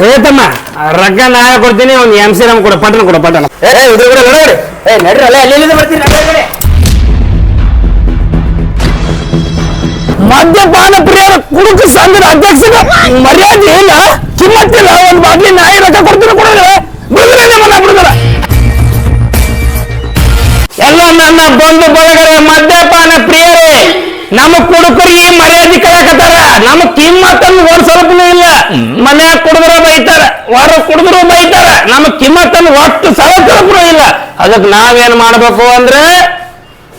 ರೇತಮ್ಮ ರೊಕ್ಕ ನಾಳೆ ಕೊಡ್ತೀನಿ ಒಂದು ಎಂ ಸಿ ನಮ್ ಕೊಡ ಪಟ್ಟಣ ಕೊಡ ಪಟ್ಟಣ ಏ ಇದು ಕೂಡ ನೋಡಿ ಏ ನಡ್ರಿ ಅಲ್ಲ ಅಲ್ಲಿ ಎಲ್ಲಿಂದ ಬರ್ತೀನಿ ನಡ್ರಿ, ನಡ್ರಿ. ಮದ್ಯಪಾನ ಪ್ರಿಯರ ಕುಡುಕ ಸಂಘದ ಅಧ್ಯಕ್ಷಗ ಮರ್ಯಾದೆ ಇಲ್ಲ ಕಿಮ್ಮತ್ತಿಲ್ಲ ಒಂದು ಬಾಟ್ಲಿ ನಾಯಿ ರೊಕ್ಕ ಕೊಡ್ತೀನಿ ಕೊಡೋದ್ರೆ ಬಿಡುಗಡೆ ನಿಮ್ಮನ್ನ ಬಿಡುಗಡೆ ಎಲ್ಲ ನನ್ನ ಬಂಧು ಬಳಗರೆ ಮದ್ಯಪಾನ ಪ್ರಿಯರೇ ನಮ್ಮ ಕುಡುಕರಿಗೆ ಮರ್ಯಾದೆ ಕಳಕತ್ತಾರ ನಮ್ಮ ಕಿಮ್ಮತ್ತನ್ನು ಒಂದ್ ಸ್ವಲ್ಪನೂ ಇಲ್ಲ ಮನ್ಯಾಗ ಕುಡಿದ್ರು ಬೈತಾರ ಹೊರ ಕುಡಿದ್ರು ಬೈತಾರ ನಮ್ಮ ಕಿಮ್ಮತ್ತನ್ನು ಒಟ್ಟು ಸ್ವಲ್ಪನೂ ಇಲ್ಲ. ಅದಕ್ಕೆ ನಾವೇನ್ ಮಾಡ್ಬೇಕು ಅಂದ್ರೆ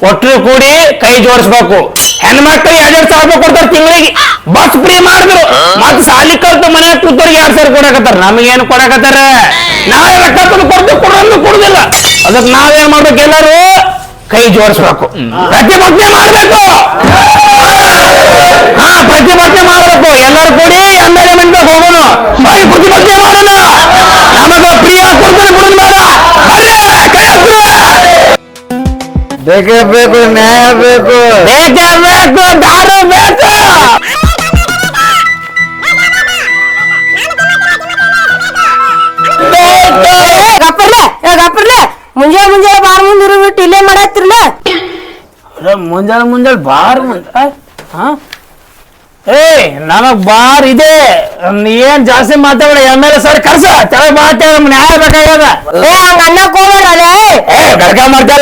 ಒಟ್ಟರು ಕೂಡಿ ಕೈ ಜೋಡಿಸ್ಬೇಕು. ಹೆಣ್ಮಕ್ಳು ಎರಡೆರಡು ಸಾವಿರ ರೂಪಾಯಿ ಕೊಡ್ತಾರೆ ತಿಂಗಳಿಗೆ. ಬಸ್ ಫ್ರೀ ಮಾಡಿದ್ರು. ಮತ್ ಸಾಲಿ ಕಲ್ತು ಮನೆ ಕೂತವ್ರಿಗೆ ಎರಡ್ ಸಾವಿರ ಕೊಡಕತ್ತಾರ. ನಮಗೇನು ಕೊಡಕತ್ತಾರ? ನಾವೇ ರೊಕ್ಕ ತಂದು ಕೊಡ್ತು ಕೊಡೋದು ಕೊಡುದಿಲ್ಲ. ಅದಕ್ಕೆ ನಾವೇನ್ ಮಾಡ್ಬೇಕು ಎಲ್ಲರೂ ಕೈ ಜೋಡಿಸ್ಬೇಕು. ಪ್ರತಿಭಟನೆ ಮಾಡ್ಬೇಕು. ಹಾ ಪ್ರತಿಭಟನೆ ಮಾಡ್ಬೇಕು ಎಲ್ಲರೂ ಕೂಡಿ ಎಂ ಎಲ್ ಎ ಮಂಡ್ಬೇಕು ಹೋಗೋಣ ಬರೀ ಪ್ರತಿಭಟನೆ ಮಾಡೋಣ ನಮಗ ಪ್ರಿಯ ಕೊಡ್ತಾರೆ ಕೊಡೋದು ಬೇಡ ಬರ್ರಿ, ಕೈ ಎತ್ತು. ಬೇಕೇ ಬೇಕು ನ್ಯಾಯ ಬೇಕು ಬೇಕೇ ಬೇಕು ದಾರು ಬೇಕು ಗಪ್ಪರ್ಲೆ ಏ ಗಪ್ಪರ್ಲೆ ಮುಂಜಾನೆ ಮುಂಜಾನೆ ಬಾರ್ ಮುಂದೆ ಇರು ಬಿಟ್ಟು ಇಲ್ಲೇ ಮಾಡತ್ತಿರ್ಲ ಮುಂಜಾನೆ ಮುಂಜಾನೆ ಬಾರ್ ಮುಂಜ ಏ ನನಗ್ ಬಾರ್ ಇದೆ. ನೀ ಏನ್ ಜಾಸ್ತಿ ಮಾತಾಡ ಎಂ ಎಲ್ ಎ ಸರ್ ಕರ್ಸ. ತಲೆ ಮಾತಾಡ ನ್ಯಾಯ ಬೇಕಾಗ್ಯದ. ಏ ಹಂಗ ಅನ್ನಕ್ ಹೋಗ್ಬೇಡ್ರಲೆ ಏ ಗಡ್ಕ ಮಾಡ್ತಾರ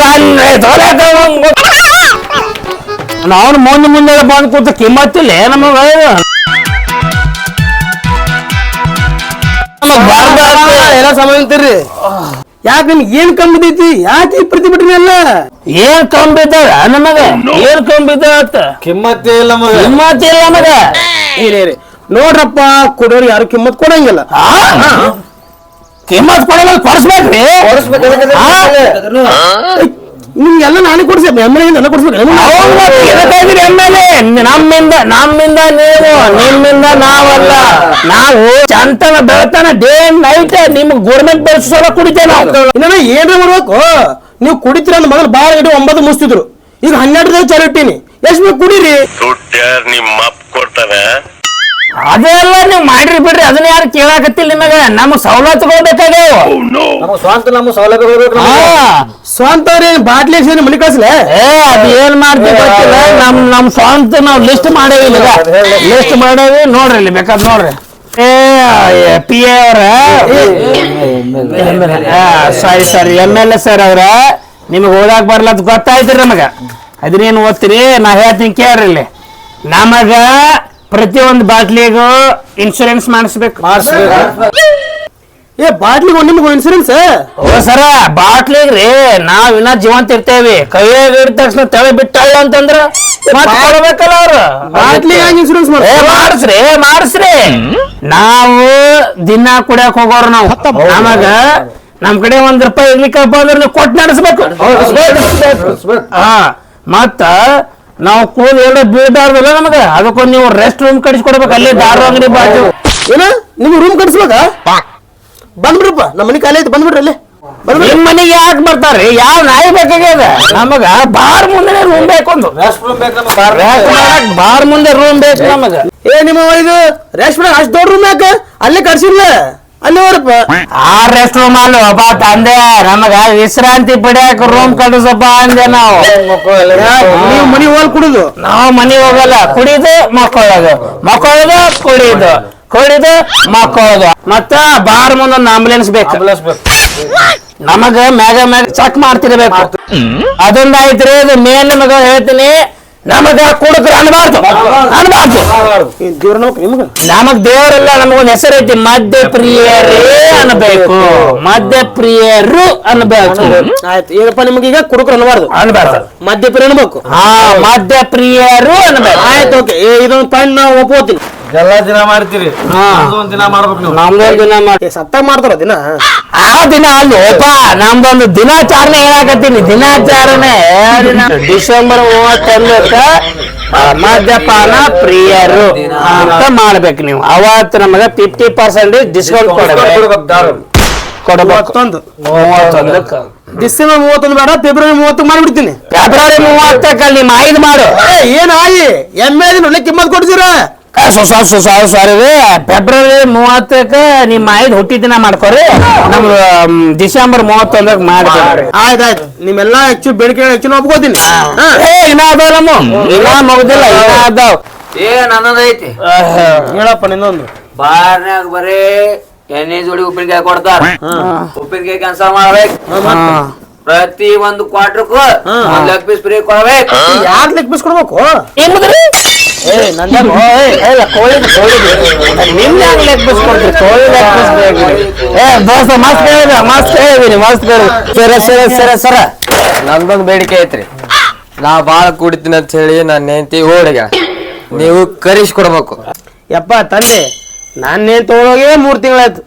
ನಾನು ಮುಂದೆ ಮುಂದೆ ಬಂದು ಕೂತ ಕಿಮ್ಮತ್ತಿಲ್ಲ ನಮಗ. ಎಲ್ಲ ಸಮಾನಂತೀರಿ ಯಾಕೆ ನಿಮ್ಗೆ ಏನ್ ಕಮ್ಮದೈತಿ ಯಾಕೆ ಈ ಪ್ರತಿಭಟನೆ ಅಲ್ಲ? ಏನ್ ಕಂಬಿದ್ದಾಳ ನಮಗ? ಏನ್ ಕಂಬಿದ್ದಾಳತ್ತ ಕಿಮ್ಮತ್ತೇ ಇಲ್ಲ ಮಗ. ಕಿಮ್ಮತ್ತಿಲ್ಲ ನಮಗ? ನೋಡ್ರಪ್ಪ ಕೊಡೋರು ಯಾರು ಕಿಮ್ಮತ್ ಕೊಡಂಗಿಲ್ಲ. ಆ? ಕಿಮ್ಮತ್ ಕೊಡಲ್ಲ ಕೊಡಿಸ್ಬೇಕ್ರಿ ನಿಮ್ಗೆಲ್ಲ ನಾನೇ ಕೊಡ್ಸಿ ಎಂ ಎಲ್ ಎಲ್ಲ ಕೊಡ್ಸ್ಬೇಕು. ಎಲ್ ನಮ್ಮಿಂದ ನಮ್ಮಿಂದ ನೀವು ನಿಮ್ಮಿಂದ ನಾವಲ್ಲ. ನಾವು ಚಂತನ ಬೆಳತನ ಡೇ ನೈಟ್ ನಿಮ್ ಗೋರ್ಮೆಂಟ್ ಬಸ್ ಸಲ ಕುಡಿತೇವೆ ನಾವು. ಏನ್ರ ಮಾಡ್ಬೇಕು? ನೀವು ಕುಡಿತೀರ ಅಂದ್ ಮೊದಲು ಬಾಳ ಇಟ್ಟು ಒಂಬತ್ತು ಮುಗಿಸ್ತಿದ್ರು ಈಗ ಹನ್ನೆರಡದಾಗ ಚಾಲು ಇಟ್ಟೀನಿ. ಎಷ್ಟು ನೀವು ಕುಡೀರಿ? ನಿಮ್ಮ ಅಪ್ಪ ಕೊಡ್ತಾನೆ. ಅದೆಲ್ಲ ನೀವು ಮಾಡ್ರಿ ಬಿಡ್ರಿ ಅದನ್ನ ಯಾರು ಕೇಳಾಕತ್ತಿಲ್ಲ ನಿಮಗೆ. ನಮ್ಮ ಸವಲತ್ತುಗಳು ಬೇಕಾಗ್ಯಾವ. ನಮ್ಮ ಸ್ವಂತ ನಮ್ಮ ಬೇಕು ಹಾ. ಸ್ವಂತ ಬಾಟ್ಲಿ ಹಾಕ್ಸಿದ್ರೆ ಮನೆ ಕಳ್ಸಲೆ ಏ ಅದ್ ಏನ್ ಮಾಡ್ತೀವಿ ಗೊತ್ತಿಲ್ಲ ನಮ್ ನಮ್ ಸ್ವಂತ ನಾವ್ ಲಿಸ್ಟ್ ಮಾಡೇವಿ ಲಿಸ್ಟ್ ಮಾಡೇವಿ ನೋಡ್ರಿ ಇಲ್ಲಿ ಬೇಕಾದ್ ನೋಡ್ರಿ ಏ ಪಿ ಎ ಅವ್ರ ಸಾರಿ ಸರಿ ಎಂ ಎಲ್ ಎ ಸರ್ ಅವ್ರ ನಿಮಗ್ ಓದಾಕ್ ಬರ್ಲ ಅಂತ ಗೊತ್ತಾಯ್ತ್ರಿ ನಮಗ ಅದನ್ನೇನು ಓದ್ತೀರಿ ನಾ ಹೇಳ್ತೀನಿ ಕೇಳ್ರಿ ಇಲ್ಲಿ ನಮಗ ಪ್ರತಿಯೊಂದು ಬಾಟ್ಲಿಗೂ ಇನ್ಶೂರೆನ್ಸ್ ಮಾಡಿಸ್ಬೇಕು ಏ ಬಾಟ್ಲಿಗೆ ಒಂದು ನಿಮ್ಗೆ ಇನ್ಸೂರೆನ್ಸ್ ಓ ಸರ? ಬಾಟ್ಲಿಗ್ರಿ ನಾವ್ ಇನ್ನ ಜೀವಂತ ಇರ್ತೇವಿ. ಕೈಯಾಗ ಇಟ್ಟ ತಕ್ಷಣ ತಲೆ ಬಿಟ್ಟಲ್ಲ ಅಂತಂದ್ರ ಮಾಡ್ಬೇಕಲ್ಲ ಅವ್ರು? ಬಾಟ್ಲಿ ಹೆಂಗ್ ಇನ್ಸೂರೆನ್ಸ್ ಏ ಮಾಡಿ ಮಾಡಿಸ್ರಿ ಮಾಡಿಸ್ರಿ. ನಾವು ದಿನ ಕುಡಿಯಕ್ ಹೋಗೋರು ನಾವು. ನಮಗ ನಮ್ ಕಡೆ ಒಂದ್ ರೂಪಾಯಿ ಇರ್ಲಿಕ್ಕಪ್ಪ ಅಂದ್ರೆ ನೀವು ಕೊಟ್ಟು ನಡೆಸ್ಬೇಕು ಹಾ ಮತ್ತ ನಾವು ಕೂಲ್ ಎಲ್ಲ ಬೀಳ್ಬಾರ್ದಲ್ಲ ನಮಗ? ಅದಕ್ಕೊಂದು ನೀವು ರೆಸ್ಟ್ ರೂಮ್ ಕಡಿಸ್ಕೊಡ್ಬೇಕು ಅಲ್ಲಿ ದಾರು ಅಂಗಡಿ ಬಾಜು. ಏನ? ನಿಮ್ಗೆ ರೂಮ್ ಕಟ್ಸ್ಬೇಕಾ ಬಂದ್ಬಿಡ್ರಪ್ಪ ನಮ್ಮ ಮನೆ ಖಾಲಿ ಐತಿ ಬಂದ್ಬಿಡ್ರಿ ಅಲ್ಲೇ. ನಿಮ್ ಮನೆಗೆ ಯಾಕೆ ಬರ್ತಾರ್ರಿ ಯಾವ ನಾಯಿ ಬೇಕಾಗ್ಯದ? ನಮಗ ಬಾರ್ ಮುಂದೆ ರೂಮ್ ಬೇಕೊಂದು ಬಾರ್ ಮುಂದೆ. ರೂಮ್ ಬೇಕು ನಮಗ. ಏ ನಿಮ್ಮ ಇದು ರೆಸ್ಟ್ ರೂಮ್ ಅಷ್ಟು ದೊಡ್ಡ ರೂಮ್ ಯಾಕ? ಅಲ್ಲೇ ಕಟ್ಸಿರ್ಲ ಅಲ್ಲೇ ಹೋರಪ್ಪ ಆ ರೆಸ್ಟ್ ರೂಮ್ ಅಲ್ಲಿ ಒಬ್ಬ ತಂದೆ ನಮಗ ವಿಶ್ರಾಂತಿ ಪಡಿಯಾಕ ರೂಮ್ ಕಟ್ಟಿಸಪ್ಪ ಅಂದೆ ನಾವು. ನೀವು ಮನಿ ಹೋಲ್ ಕುಡಿದು. ನಾವು ಮನಿ ಹೋಗಲ್ಲ ಕುಡಿದು ಮಕ್ಕಳದು. ಮಕ್ಕಳದು ಕುಡಿದು. ಕುಡಿದು ಮಕ್ಕಳದು ಮತ್ತ ಬಾರ್ ಮುಂದ ಒಂದು ಆಂಬುಲೆನ್ಸ್ ಬೇಕು. ನಮಗ ಮ್ಯಾಗ ಮ್ಯಾಗ ಚೆಕ್ ಮಾಡ್ತಿರ್ಬೇಕು. ಅದೊಂದ್ ಇದು ಮೇನ್ ನಮಗ ಹೇಳ್ತೀನಿ. ನಮಗ ಕುಡುಕ್ರು ಅನ್ಬಾರ್ದು. ಅನ್ಬಾರ್ದು. ನಿಮ್ಗ ದೇವರಲ್ಲ ನಮಗೊಂದ್ ಹೆಸರು ಐತಿ ಮದ್ಯ ಪ್ರಿಯರೇ ಅನ್ಬೇಕು. ಮದ್ಯ ಪ್ರಿಯರು ಅನ್ಬೇಕು. ಆಯ್ತು ಏನಪ್ಪ ನಿಮ್ಗೆ ಈಗ ಕುಡುಕ್ರು ಅನ್ಬಾರ್ದು. ಅನ್ಬಾರ್ದು. ಮದ್ಯಪರ ಅನ್ಬೇಕು. ಹಾ ಮದ್ಯ ಪ್ರಿಯರು ಅನ್ಬೇಕು. ಆಯ್ತು ಓಕೆ. ಇದೊಂದು ಪಾಯಿಂಟ್ ನಾವು ಒಪ್ಕೋತೀನಿ. ಎಲ್ಲ ದಿನ ಮಾಡ್ತೀರಿ. ಒಂದ್ ದಿನ ಮಾಡ್ಬೇಕು ನೀವು. ನಮ್ದೊಂದ್ ದಿನ ಮಾಡಿ ಏ, ಮಾಡ್ತಾರ ದಿನ? ಆ ದಿನ ಅಲ್ಲೋಪ ನಮ್ದೊಂದು ದಿನಾಚರಣೆ ಹೇಳಾಕತ್ತೀನಿ ದಿನಾಚರಣೆ ಡಿಸೆಂಬರ್ ಮೂವತ್ತೊಂದಕ್ಕ ಆ, ಮದ್ಯಪಾನ ಪ್ರಿಯರು ಅಂತ ಮಾಡ್ಬೇಕು ನೀವು. ಅವತ್ತು ನಮಗ ಫಿಫ್ಟಿ ಪರ್ಸೆಂಟ್ ಡಿಸ್ಕೌಂಟ್ ಕೊಡಬೇಕು. ಕೊಡಬೇಕು ಮೂವತ್ತೊಂದು. ಮೂವತ್ತೊಂದಕ್ಕ. ಡಿಸೆಂಬರ್ ಮೂವತ್ತೊಂದು ಬೇಡ ಫೆಬ್ರವರಿ ಮೂವತ್ತು ಮಾಡಿಬಿಡ್ತೀನಿ. ಫೆಬ್ರವರಿ ಮೂವತ್ತಕ್ಕ ನಿಮ್ಮ ಐದು ಮಾಡು. ಏ, ಏನ್ ಆಯಿ ಎಮ್ಮೆ ಒಳ್ಳೆ ಕಿಮ್ಮತ್ ಕೊಡ್ತೀರ? ಸಾರಿ ಫೆಬ್ರವರಿ ಮೂವತ್ತಕ್ಕ ನಿಮ್ಮ ಐದು ಹುಟ್ಟಿದಿನ ಮಾಡ್ಕೊರಿ. ನಮ್ದು ಮ್, ಡಿಸೆಂಬರ್ ಮೂವತ್ತೊಂದಕ್ಕೆ ಮಾಡ್ಕೊರಿ. ಆಯ್ತಾಯ್ತು. ನಿಮ್ಮೆಲ್ಲಾ ಹೆಚ್ಚು ಬೇಡಿಕೆ ಹೆಚ್ಚು ಒಪ್ಕೋತೀನಿ ಏ ಇನ್ನ ಅದಾವ ನಮ್ಮ. ಇನ್ನ ಮುಗ್ದಿಲ್ಲ ಇನ್ನ ಅದಾವ. ಏ ನನ್ನದೈತಿ ಹೇಳಪ್ಪ ನಿನ್ನೊಂದು. ಬಾರ್ನ್ಯಾಗ ಬರೀ ಎಣ್ಣೆ ಜೋಡಿ ಉಪ್ಪಿನಕಾಯಿ ಕೊಡ್ತಾರ. ಉಪ್ಪಿನಕಾಯಿ ಕ್ಯಾನ್ಸಲ್ ಮಾಡ್ಬೇಕು. ಪ್ರತಿ ಒಂದು ಕ್ವಾರ್ಟರ್ಗೂ ಒಂದ್ ಲೆಗ್ ಪೀಸ್ ಫ್ರೀ ಕೊಡ್ಬೇಕು. ಯಾಕೆ ಲೆಗ್ ಬಿಸ್ಕೊಡ್ಬೇಕು ಏನ್ರಿ ಏ ನಂದ ಕೋಳಿ ನಿಮ್ಗೆ ಯಾಕೆ ಲೆಗ್ ಪೀಸ್ ಕೊಡ್ತೀರಿ ಕೋಳಿ ಲೆಗ್ ಪೀಸ್ ಬೇಕು ಏ ದೋಸ್ತ ಮಸ್ತ್ ಹೇಳಿದ ಮಸ್ತ್ ಕೇಳಿದೀನಿ ಮಸ್ತ್ ಹೇಳಿದ್ರಿ ಸರ ಸರ ಸರ ಸರ. ನಂದೊಂದು ಬೇಡಿಕೆ ಐತ್ರಿ. ನಾ ಬಾಳ ಕುಡಿತೀನಿ ಅಂತ ಹೇಳಿ ನನ್ನ ಹೆಂಡತಿ ಓಡಿಗ. ನೀವು ಕರಿಸ್ಕೊಡ್ಬೇಕು ಯಪ್ಪ ತಂದೆ ನಾನೇನ್ ತಗೊಳೋಗೆ ಮೂರ್ ತಿಂಗಳಾಯ್ತು.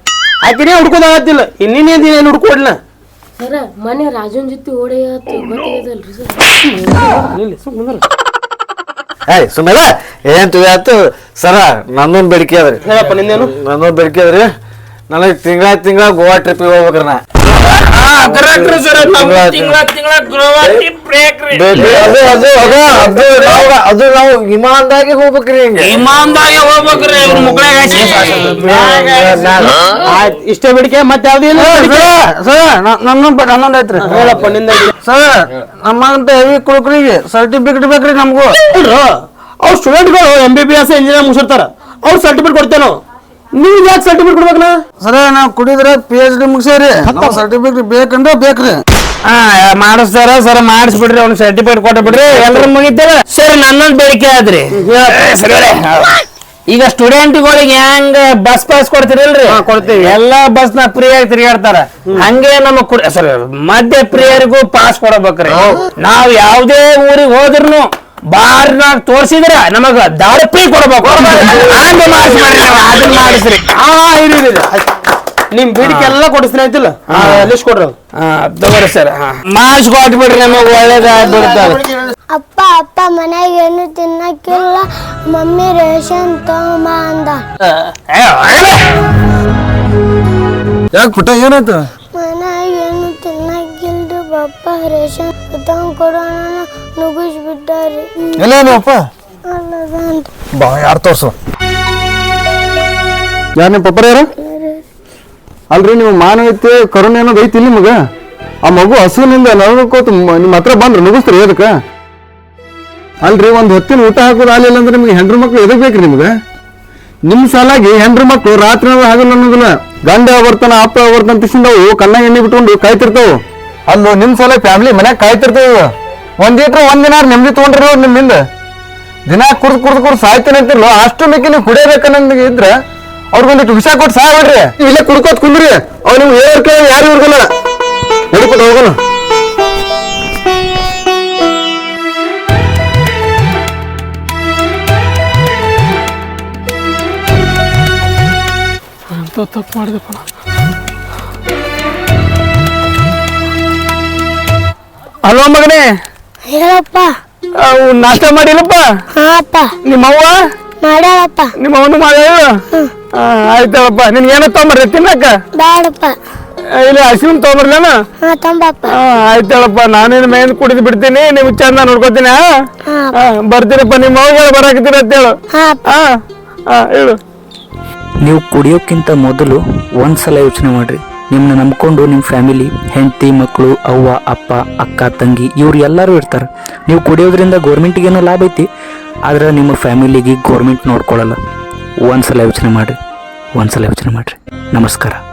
ಆಕಿನೇ ಹುಡ್ಕೋದಾಗತ್ತಿಲ್ಲ ಇನ್ನೇನ್ ದಿನ ಏನ್ ಹುಡ್ಕೊಡ್ಲ. ಸರ ಮನೆ ರಾಜನ್ ಜೊತೆ ಓಡಾಯ್ತು ಗೊತ್ತಾಗದಲ್ರಿ ಸರ್? ಏಯ್ ಸುಮ್ಮನೆ ಏನ್ ತುಯಾತು ಸರ ನಂದೊಂದು ಬೇಡಿಕೆ ಅದ್ರಿ ಹೇಳಪ್ಪ ನಿಂದೇನು? ನಂದೊಂದು ಬೇಡಿಕೆ ಅದ್ರಿ ನನಗೆ ತಿಂಗಳ ತಿಂಗಳ ಗೋವಾ ಟ್ರಿಪ್ ಹೋಗ್ಬೇಕ್ರಿ ನಾ. ಬೇಡಿ, ಅದು ಅದು ಅದು ಅದು ನಾವು ಅದು ನಾವು ವಿಮಾನದಾಗೆ ಹೋಗ್ಬೇಕ್ರಿ ಹಿಂಗೆ. ಇಮಾನ್ದಾಗೆ ಹೋಗ್ಬೇಕ್ರಿ ಇವ್ರ ಮುಗ್ಳಾಗ ಆಯ್ತು ಇಷ್ಟೇ ಬೇಡಿಕೆ ಮತ್ತೆ ಯಾವ್ದು ಇಲ್ಲ? ನನ್ನೊಂದು ನನ್ನೊಂದು ಐತ್ರಿ ಹೇಳಪ್ಪ ನಿಂದ ಸರ್ ನಮ್ಮಂತ ಹೆವಿ ಕುಡುಕರಿಗೆ ಸರ್ಟಿಫಿಕೇಟ್ ಬೇಕ್ರಿ ನಮಗೂ. ಅವ್ರ ಸ್ಟೂಡೆಂಟ್ಗಳು M B B S engineer ಮುಗಿಸಿರ್ತಾರ. ಅವ್ರ ಸರ್ಟಿಫಿಕೇಟ್ ಕೊಡ್ತೇನೋ. ನೀವು ಯಾಕೆ ಸರ್ಟಿಫಿಕೇಟ್ ಕೊಡ್ಬೇಕನ ಸರ ನಾವು ಕುಡಿದ್ರೆ ಪಿ ಎಚ್ ಡಿ ಮುಗಿಸೇರಿ ಸರ್ಟಿಫಿಕೇಟ್ ಬೇಕಂದ್ರೆ ಬೇಕ್ರಿ. ಹಾ ಮಾಡಿಸ್ತಾರ ಸರ್ ಮಾಡಿಸ್ಬಿಡ್ರಿ ಅವ್ನ ಸರ್ಟಿಫಿಕೇಟ್ ಕೊಟ್ಟ ಬಿಡ್ರಿ. ಎಲ್ಲರೂ ಮುಗಿತಾರ ಸರ್ ನನ್ನೊಂದು ಬೇಡಿಕೆ ಆದ್ರಿ. ಈಗ ಸ್ಟೂಡೆಂಟ್ಗಳಿಗೆ ಹೆಂಗ ಬಸ್ ಪಾಸ್ ಕೊಡ್ತೀರಲ್ರಿ? ಕೊಡ್ತೀವಿ. ಎಲ್ಲಾ ಬಸ್ನ ಫ್ರೀ ಆಗಿ ತಿರುಗಾಡ್ತಾರ. ಹಂಗೆ ನಮ್ಮ ಸರ್ ಮಧ್ಯ ಪ್ರಿಯರಿಗೂ ಪಾಸ್ ಕೊಡಬೇಕ್ರಿ. ನಾವ್ ಯಾವ್ದೇ ಊರಿಗೆ ಹೋದ್ರುನು ಬಾರ್ನಾಗ ತೋರ್ಸಿದ್ರ ನಮಗ ದಾರಿ ಕೊಡಬೇಕು. ಹಂಗೆ ಮಾಡಿಸ್ಬಿಡ್ರಿ ನೀವು, ಅದನ್ನ ಮಾಡಿಸ್ರಿ. ಹಾ ಇರಿ ಇರಿ, ಇರಿ. ಆಯ್ತು. ನಿಮ್ ಬೇಡಿಕೆ ಎಲ್ಲ ಕೊಡಿಸ್ತೀನಿ ಆಯ್ತಿಲ್ಲ? ಲಿಸ್ಟ್ ಕೊಡ್ರಿ ಅದು. ಹಾ ತಗೋರಿ ಸರ್ ಮಾಸ್ ಕೊಟ್ಬಿಡ್ರಿ ನಮಗ್ ಒಳ್ಳೇದಾಗ್ಬಿಡ್ತದೆ ಅಪ್ಪ ಅಪ್ಪ ಮನೆಗೆ ಏನು ತಿನ್ನಕ್ಕಿಲ್ಲ. ಮಮ್ಮಿ ರೇಷನ್ ತಗೊಂಬ ಅಂದ. ಯಾಕೆ ಪುಟ್ಟ ಏನಾಯ್ತು? ಮನೆಗೆ ಏನು ತಿನ್ನಕ್ಕಿಲ್ರಿ ಪಪ್ಪ ರೇಷನ್ ತಗೊಂಡ್ ಕೊಡೋಣ. ಅಪ್ಪ ಬಾ ಯಾರು ತೋರ್ಸು? ಯಾರು ನಿಮ್ಮ ಪಪ್ಪರ ಯಾರು? ಅಲ್ರಿ ನೀವು ಮಾನವೀಯತೆ ಕರುಣೆ ಅನ್ನೋದು ಐತಿ ನಿಮಗ. ಆ ಮಗು ಹಸುವಿನಿಂದ ನಡ್ಕೋತ ನಿಮ್ಮ ಹತ್ರ ಬಂದ್ರೆ ನುಗ್ಗಿಸ್ತೀರಿ ಎದಕ್ಕ? ಅಲ್ರಿ ಒಂದು ಹೊತ್ತಿನ ಊಟ ಹಾಕೋದು ಆಗಲಿಲ್ಲ ಅಂದ್ರೆ ನಿಮ್ಗೆ ಹೆಂಡ್ರ ಮಕ್ಳು ಎದಕ್ ಬೇಕ್ರಿ ನಿಮ್ಗೆ? ನಿಮ್ ಸಲಾಗಿ ಹೆಂಡ್ರ ಮಕ್ಳು ರಾತ್ರಿ ಆಗಲ್ಲ ಅನ್ನೋದಿಲ್ಲ. ಗಂಡ ಬರ್ತಾನ ಅಪ್ಪ ಬರ್ತಾನ ತಿಸಿಂದವು ಕಣ್ಣ ಎಣ್ಣೆ ಬಿಟ್ಕೊಂಡು ಕಾಯ್ತಿರ್ತಾವು. ಅಲ್ಲೂ ನಿಮ್ ಸಲ ಫ್ಯಾಮಿಲಿ ಮನ್ಯಾಗ ಕಾಯ್ತಿರ್ತಾವ ಒಂದ್ ಲೀಟ್ರ್ ಒಂದ್ ದಿನ ನೆಮ್ಮದಿ ತಗೊಂಡ್ರಿ ನಿಮ್ಮಿಂದ ದಿನ ಕುಡ್ದು ಕುಡ್ದು ಕುಡ್ದು ಸಾಯ್ತೇನೆ ಅಂತಿರ್ಲೋ ಅಷ್ಟು ಮಿಕ್ಕಿ ನೀವು ಕುಡಿಯಬೇಕನ್ನಂಗೆ ಇದ್ರೆ ಅವ್ರಿಗೊಂದಿಟ್ಟು ವಿಷ ಕೊಟ್ಟು ಸಹಾಯ ಬಿಡ್ರಿ ಇಲ್ಲೇ ಕುಡ್ಕೋತ್ ಕುಂದ್ರಿ. ಅವ್ರು ನೀವು ಹೇಳೋರ್ ಕೇಳಿ ಯಾರು ಇವ್ರಿಗಲ್ಲ. ನಡಿಕೊಟ್ಟು ಹೋಗೋಣ. ಹಲೋ ಮಗನೇ? ಹೇಳಪ್ಪ. ಅವು ನಾಷ್ಟ ಮಾಡಿಲ್ಲಪ್ಪ? ಹಾಪ್ಪ ನಿಮ್ಮವ್ವ? ಮಾಡ್ಯಾಳಪ್ಪ. ನಿಮ್ಮ ಅವನು ಮಾಡ್ಯಾಳ ಆಯ್ತಳಪ್ಪ ನಿನ್ ಏನೋ ತೊಂಬರ್ರಿ ತಿನ್ನಕ್ಕ? ಬ್ಯಾಡಪ್ಪ. ಆ, ಇಲ್ಲ ಹಸಿವಿನ ತೊಂಬರ್ಲೇನ ಹಾ ತಂಬಪ್ಪ. ಆಯ್ತಳಪ್ಪ. ನಾನೇನು ಮೇನ್ ಕುಡಿದು ಬಿಡ್ತೀನಿ ನೀವು ಚಂದ ನೋಡ್ಕೋತೀನಿ ಬರ್ತೀನಪ್ಪ ನಿಮ್ಮ ಮಗಳು ಬರಾಕತ್ತೀರ ಅಂತೇಳು ಹಾ ಹಾ ಹಾ ಹೇಳು. ನೀವು ಕುಡಿಯೋಕ್ಕಿಂತ ಮೊದಲು ಒಂದ್ಸಲ ಯೋಚನೆ ಮಾಡ್ರಿ. ನಿಮ್ಮನ್ನ ನಂಬ್ಕೊಂಡು ನಿಮ್ಮ ಫ್ಯಾಮಿಲಿ, ಹೆಂಡತಿ ಮಕ್ಕಳು ಅವ್ವ, ಅಪ್ಪ, ಅಕ್ಕ, ತಂಗಿ, ಇವ್ರು ಎಲ್ಲರೂ ಇರ್ತಾರೆ. ನೀವು ಕುಡಿಯೋದ್ರಿಂದ ಗೌರ್ಮೆಂಟಿಗೇನೋ ಲಾಭ ಐತಿ, ಆದ್ರೆ ನಿಮ್ಮ ಫ್ಯಾಮಿಲಿಗೆ ಗೌರ್ಮೆಂಟ್ ನೋಡ್ಕೊಳ್ಳಲ್ಲ ಒಂದ್ಸಲ ಯೋಚನೆ ಮಾಡ್ರಿ, ಒಂದ್ಸಲ ಯೋಚನೆ ಮಾಡಿರಿ. ನಮಸ್ಕಾರ.